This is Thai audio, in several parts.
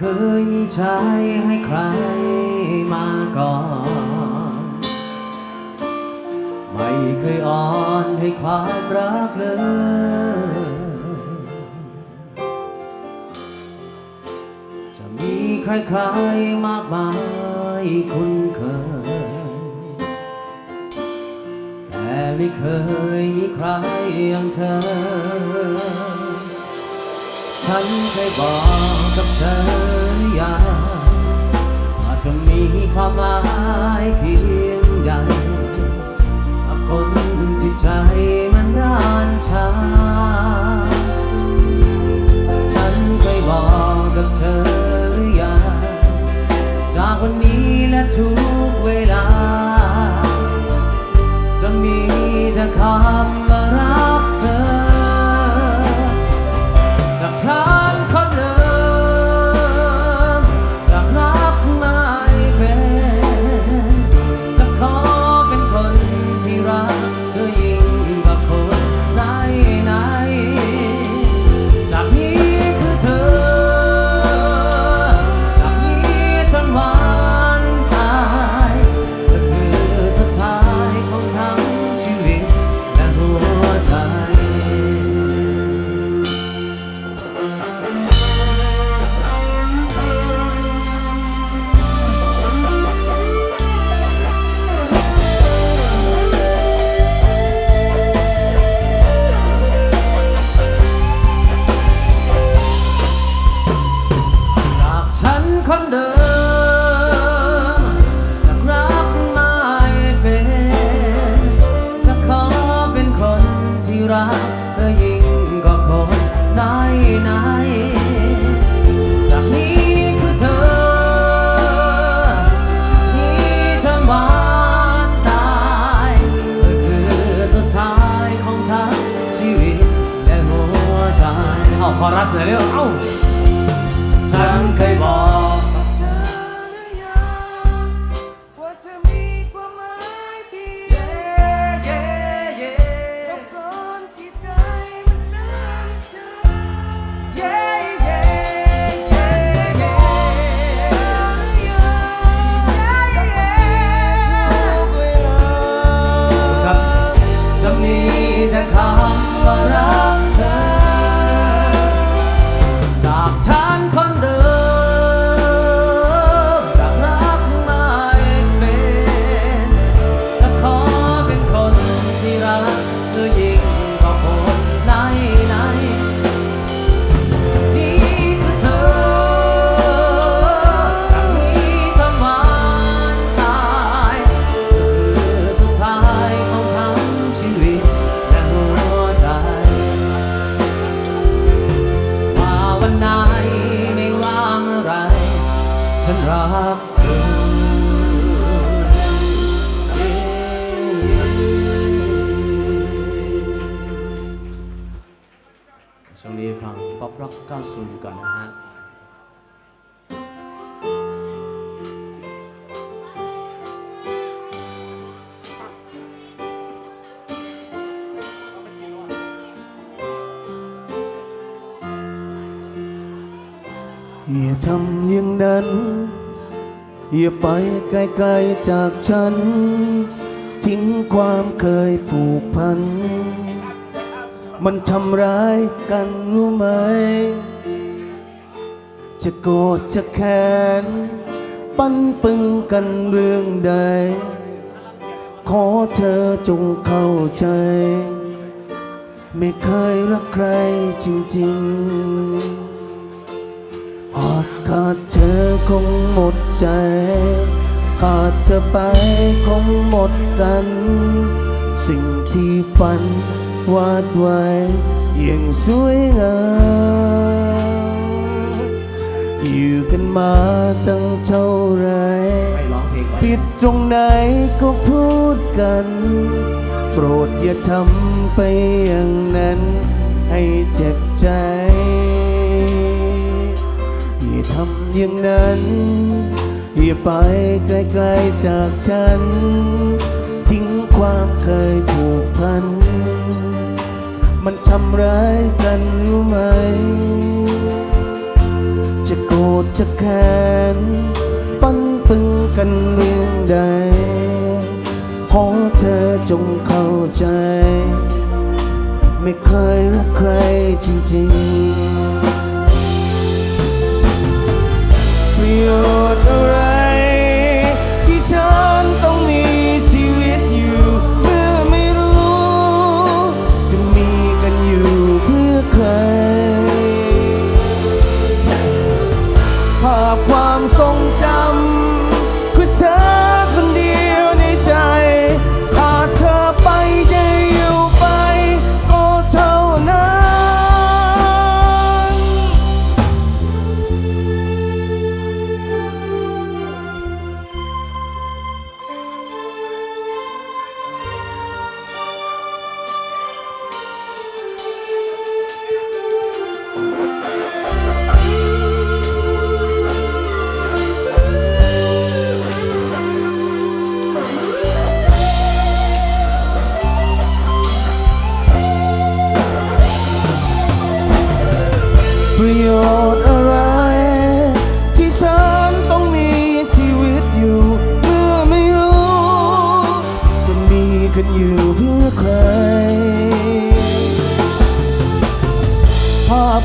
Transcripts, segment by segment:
เคยมีใจให้ใครมาก่อน ไม่เคยอ่อนให้ความรักเลย จะมีใครๆมากมายคุ้นเคย แต่ไม่เคยมีใครอย่างเธอ ฉันเคยบอกกับเธอหรือยังว่าจะมีความหมายเพียงใดกับคนที่ใจมันนานชา ฉันเคยบอกกับเธอหรือยังจากวันนี้และทุกเวลา ช่วงนี้ฟังป๊อปร็อก90 ก่อนนะฮะอย่าทำอย่างนั้น อย่าไปไกลๆจากฉัน ทิ้งความเคยผูกพัน มันทำร้ายกันรู้ไหม จะโกรธจะแค้น ปั้นปึงกันเรื่องใด ขอเธอจงเข้าใจ ไม่เคยรักใครจริงๆ หากขาดเธอคงหมดใจ ขาดเธอไปคงหมดกัน สิ่งที่ฝัน วาดไว้ยังสวยงามอยู่กันมาตั้งเท่าไรผิดตรงไหนก็พูดกัน โปรดอย่าทำไปอย่างนั้น ให้เจ็บใจอย่าทำอย่างนั้นอย่าไปไกลๆจากฉัน ทิ้งความเคยผูกพัน มันทำร้ายกันรู้ไหม จะโกรธจะแค้นปั้นปึงกันเรื่องใดขอเธอจงเข้าใจ ไม่เคยรักใครจริงๆ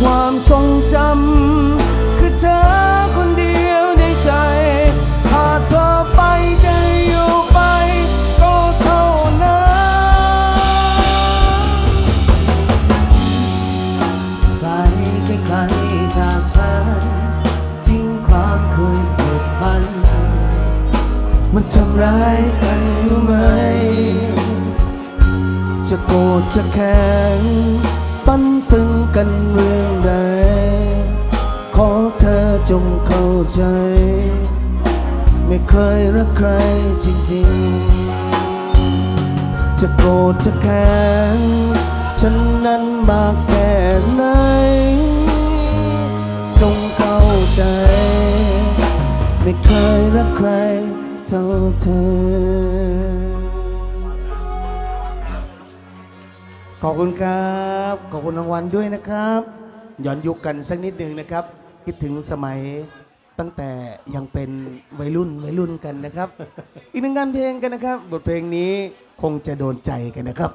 ความทรงจำคือเธอคนเดียวในใจขาดเธอไปจะอยู่ไป ก็เท่านั้นไกลไกลๆจากฉันจริงความเคยผูกพัน มันทำร้ายกันอยู่ไหม จะโกรธจะแค้น ปั้นตึงกันเรื่องใด ขอเธอจงเข้าใจ ไม่เคยรักใครจริงๆ จะโกรธจะแค้นฉันนั้นมากแค่ไหน จงเข้าใจ ไม่เคยรักใครเท่าเธอ อบคุณครับ ขอบคุณรางวัลด้วยนะครับย้อนยุคกันสักนิดหนึ่งนะครับ คิดถึงสมัยตั้งแต่ยังเป็นวัยรุ่นวัยรุ่นกันนะครับ อีกหนึ่งงานเพลงกันนะครับ บทเพลงนี้คงจะโดนใจกันนะครับ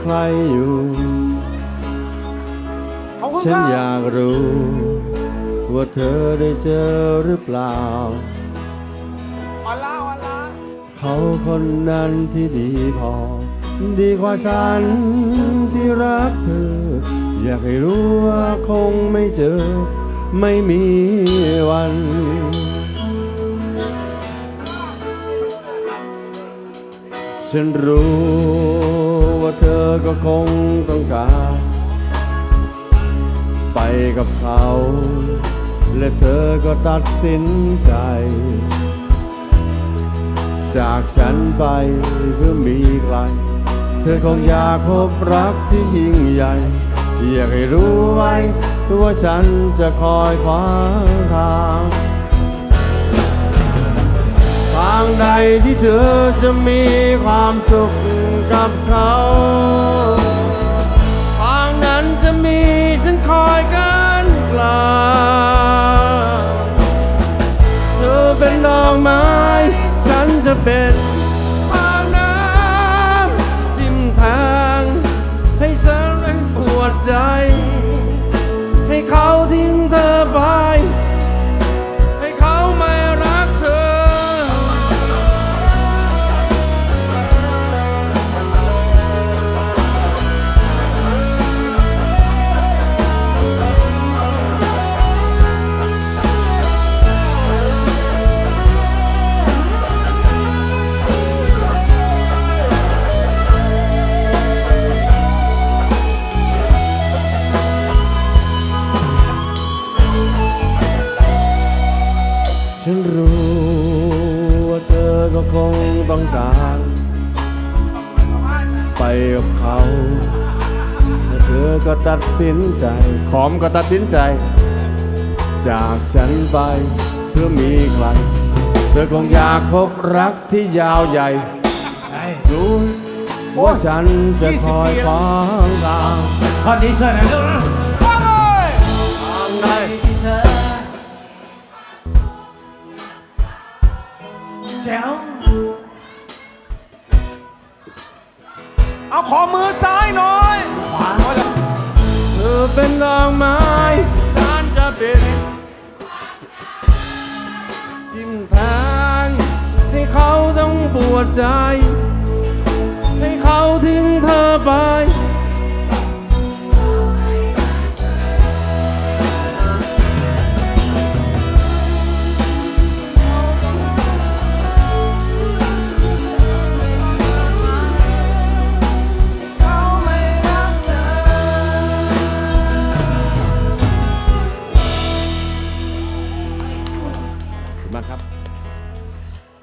ใครอยู่ขอบคุณฉัคนรับอยากรู้ ว่าเธอได้เจอหรือเปล่า เขาคนนั้นที่ดีพอ ดีกว่าฉันที่รักเธอ อยากให้รู้ว่าคงไม่เจอ ไม่มีวันฉันรู้ ว่าเธอก็คงต้องการไปกับเขา และเธอก็ตัดสินใจ จากฉันไปเพื่อมีใคร เธอคงอยากพบรักที่ยิ่งใหญ่ อยากให้รู้ไว้ว่าฉันจะคอยขวางทางทางใดที่เธอจะมีความสุข กับเขา กับเขาและเธอก็ตัดสินใจ ขอมก็ตัดสินใจ จากฉันไปเพื่อมีใคร เธอคงอยากพบรักที่ยาวใหญ่รู้ว่าฉันจะคอยฟังตามท่อนนี้ช่วยหน่อยเร็วทางใดที่เธอแจ๋ว เอาขอมือซ้ายหน่อยขวาน้อยเธอเป็นดอกไม้ฉันจะเป็นจิ้มแทงให้เขาต้องปวดใจ ให้เขาทิ้งเธอไป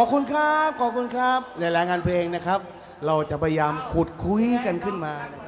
ขอบคุณครับ ขอบคุณครับ ในรายงานเพลงนะครับ เราจะพยายามขุดคุยกันขึ้นมานะครับ